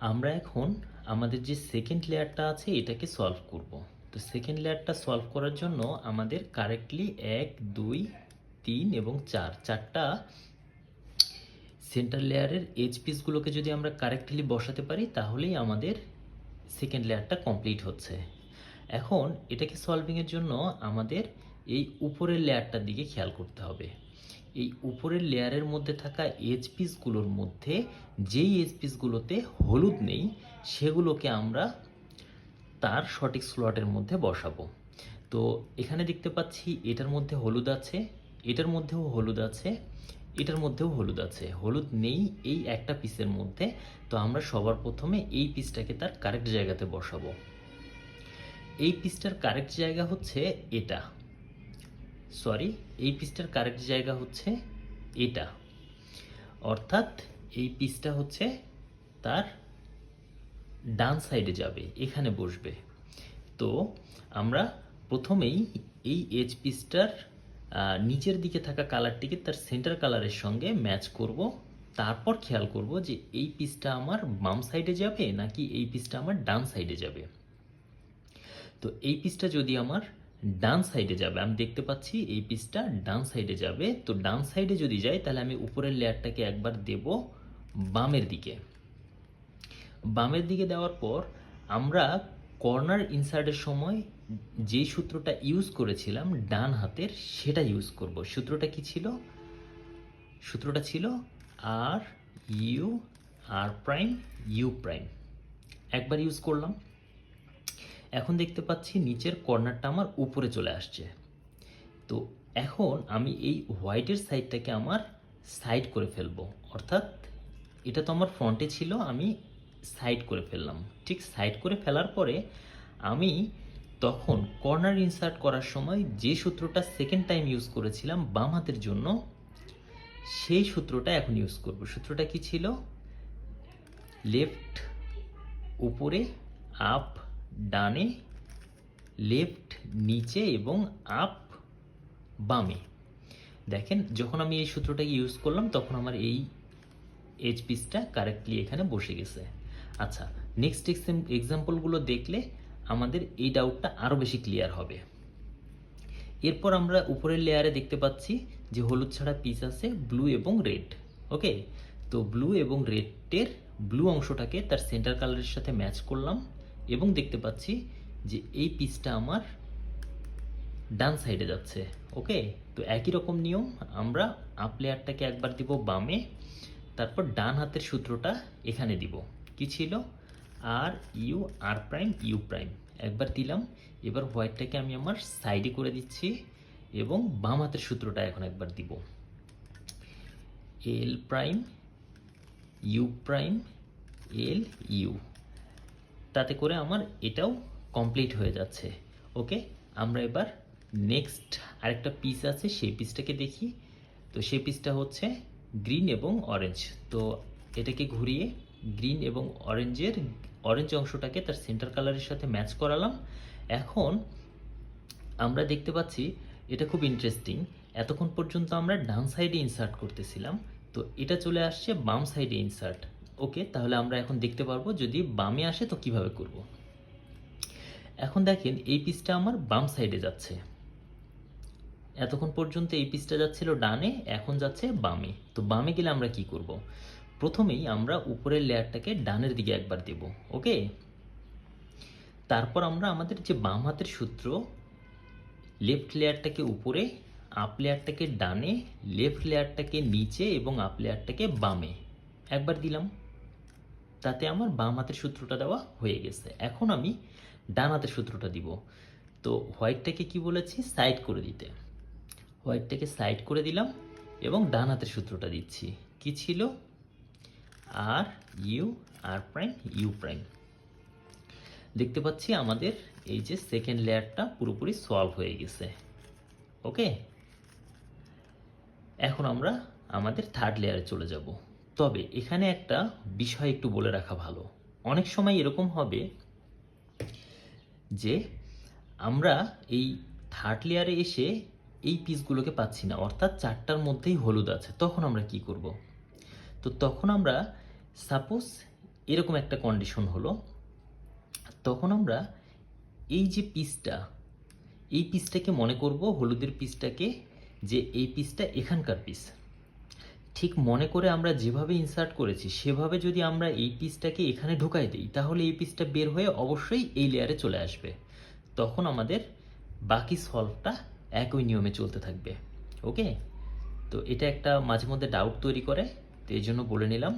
আমরা এখন আমাদের যে সেকেন্ড লেয়ারটা আছে, এটাকে সলভ করব। তো সেকেন্ড লেয়ারটা সলভ করার জন্য আমাদের কারেক্টলি এক, দুই, তিন এবং চার, চারটা সেন্টার লেয়ারের এজ পিসগুলোকে যদি আমরা কারেক্টলি বসাতে পারি, তাহলেই আমাদের সেকেন্ড লেয়ারটা কমপ্লিট হচ্ছে। এখন এটাকে সলভিংয়ের জন্য আমাদের এই উপরের লেয়ারটার দিকে খেয়াল করতে হবে। এই উপরের লেয়ারের মধ্যে থাকা এজ পিসগুলোর মধ্যে যেই এজ পিসগুলোতে হলুদ নেই, সেগুলোকে আমরা তার সঠিক স্লটের মধ্যে বসাবো। তো এখানে দেখতে পাচ্ছি এটার মধ্যে হলুদ আছে, এটার মধ্যেও হলুদ আছে, এটার মধ্যেও হলুদ আছে। হলুদ নেই এই একটা পিসের মধ্যে, তো আমরা সবার প্রথমে এই পিসটাকে তার কারেক্ট জায়গাতে বসাবো। এই পিসটার কারেক্ট জায়গা হচ্ছে এটা। সরি, এই পিসটার কারেক্ট জায়গা হচ্ছে এটা। অর্থাৎ এই পিসটা হচ্ছে তার ডান সাইডে যাবে, এখানে বসবে। তো আমরা প্রথমেই এই এজ পিসটার নিচের দিকে থাকা কালারটিকে তার সেন্টার কালারের সঙ্গে ম্যাচ করব। তারপর খেয়াল করব যে এই পিসটা আমার বাম সাইডে যাবে নাকি এই পিসটা আমার ডান সাইডে যাবে। তো এই পিসটা যদি আমার ডান সাইডে যাবে। আমি দেখতে পাচ্ছি এই পিসটা ডান সাইডে যাবে। তো ডান সাইডে যদি যাই, তাহলে আমি উপরের লেয়ারটাকে একবার দেব বামের দিকে। বামের দিকে দেওয়ার পর আমরা কর্নার ইনসার্টের সময় যে সূত্রটা ইউজ করেছিলাম ডান হাতের, সেটা ইউজ করব। সূত্রটা কি ছিল? সূত্রটা ছিল R U, R prime, U prime. একবার ইউজ করলাম। এখন দেখতে পাচ্ছি নিচের কর্নারটা আমার উপরে চলে আসছে। তো এখন আমি এই হোয়াইটের সাইডটাকে আমার সাইড করে ফেলব। অর্থাৎ এটা তো আমার ফ্রন্টে ছিল, আমি সাইড করে ফেললাম। ঠিক সাইড করে ফেলার পরে আমি তখন কর্নার ইনসার্ট করার সময় যে সূত্রটা সেকেন্ড টাইম ইউজ করেছিলাম বাম হাতের জন্য, সেই সূত্রটা এখন ইউজ করব। সূত্রটা কি ছিল? লেফট, উপরে, আপ ডানে, লেফট, নিচে এবং আপ বামে। দেখেন, যখন আমি এই সূত্রটাকে ইউজ করলাম, তখন আমার এই এজ পিসটা কারেক্টলি এখানে বসে গেছে। আচ্ছা নেক্সট এক্সাম্পলগুলো দেখলে আমাদের এই ডাউটটা আরও বেশি ক্লিয়ার হবে। এরপর আমরা উপরের লেয়ারে দেখতে পাচ্ছি যে হলুদ ছাড়া পিস আছে ব্লু এবং রেড ওকে তো ব্লু এবং রেডের ব্লু অংশটাকে তার সেন্টার কালারের সাথে ম্যাচ করলাম। এবং দেখতে পাচ্ছি যে এই পিসটা আমার ডান সাইডে যাচ্ছে ওকে তো একই রকম নিয়ম, আমরা আপ লেয়ারটাকে একবার দিব বামে, তারপর ডান হাতের সূত্রটা এখানে দিব। কি ছিল? R U R prime U prime একবার দিলাম, এবার হোয়াইটটাকে আমি আমার সাইডে করে দিচ্ছি এবং বাম হাতের সূত্রটা এখন একবার দিব। L prime U prime L U তাতে করে আমার এটাও কমপ্লিট হয়ে যাচ্ছে। ওকে আমরা এবার নেক্সট আরেকটা পিস আছে, সেই পিসটাকে দেখি। তো সেই পিসটা হচ্ছে গ্রিন এবং অরেঞ্জ তো এটাকে ঘুরিয়ে গ্রিন এবং অরেঞ্জের অরেঞ্জ অংশটাকে তার সেন্টার কালারের সাথে ম্যাচ করালাম। এখন আমরা দেখতে পাচ্ছি, এটা খুব ইন্টারেস্টিং এতক্ষণ পর্যন্ত আমরা ডান সাইডে ইনসার্ট করতেছিলাম। তো এটা চলে আসছে বাম সাইডে ইনসার্ট ওকে, তাহলে আমরা এখন দেখতে পারব যদি বামে আসে তো কীভাবে করব। এখন দেখেন, এই পিসটা আমার বাম সাইডে যাচ্ছে। এতক্ষণ পর্যন্ত এই পিসটা যাচ্ছিল ডানে, এখন যাচ্ছে বামে। তো বামে গেলে আমরা কি করব? প্রথমেই আমরা উপরের লেয়ারটাকে ডানের দিকে একবার দেব, ওকে? তারপর আমরা আমাদের যে বাম হাতের সূত্র, লেফট লেয়ারটাকে উপরে, আপ লেয়ারটাকে ডানে, লেফট লেয়ারটাকে নিচে এবং আপ লেয়ারটাকে বামে। একবার দিলাম। তাতে আমার বাম হাতের সূত্রটা দেওয়া হয়ে গেছে। এখন আমি ডান হাতের সূত্রটা দিব। তো হোয়াইটটাকে কি বলেছি? সাইড করে দিতে। হোয়াইটটাকে সাইড করে দিলাম এবং ডান হাতের সূত্রটা দিচ্ছি। কি ছিল? R, U, R prime, U prime. দেখতে পাচ্ছি আমাদের এই যে সেকেন্ড লেয়ারটা পুরোপুরি সলভ হয়ে গেছে। ওকে? এখন আমরা আমাদের থার্ড লেয়ারে চলে যাব। তবে এখানে একটা বিষয় একটু বলে রাখা ভালো। অনেক সময় এরকম হবে যে আমরা এই থার্ড লেয়ারে এসে এই পিসগুলোকে পাচ্ছি না, অর্থাৎ চারটার মধ্যেই হলুদ আছে, তখন আমরা কি করব? তো তখন আমরা সাপোজ এরকম একটা কন্ডিশন হলো, তখন আমরা এই যে পিসটা এই পিসটাকে মনে করব হলুদের পিসটাকে যে এই পিসটা এখানকার পিস ঠিক মনে করে আমরা যেভাবে ইনসার্ট করেছি, সেভাবে যদি আমরা এই পিসটাকে এখানে ঢুকাই দিই, তাহলে এই পিসটা বের হয়ে অবশ্যই এই লেয়ারে চলে আসবে। তখন আমাদের বাকি সলভটা একই নিয়মে চলতে থাকবে। ওকে তো এটা একটা মাঝে মধ্যে ডাউট তৈরি করে, তো এই জন্য বলে নিলাম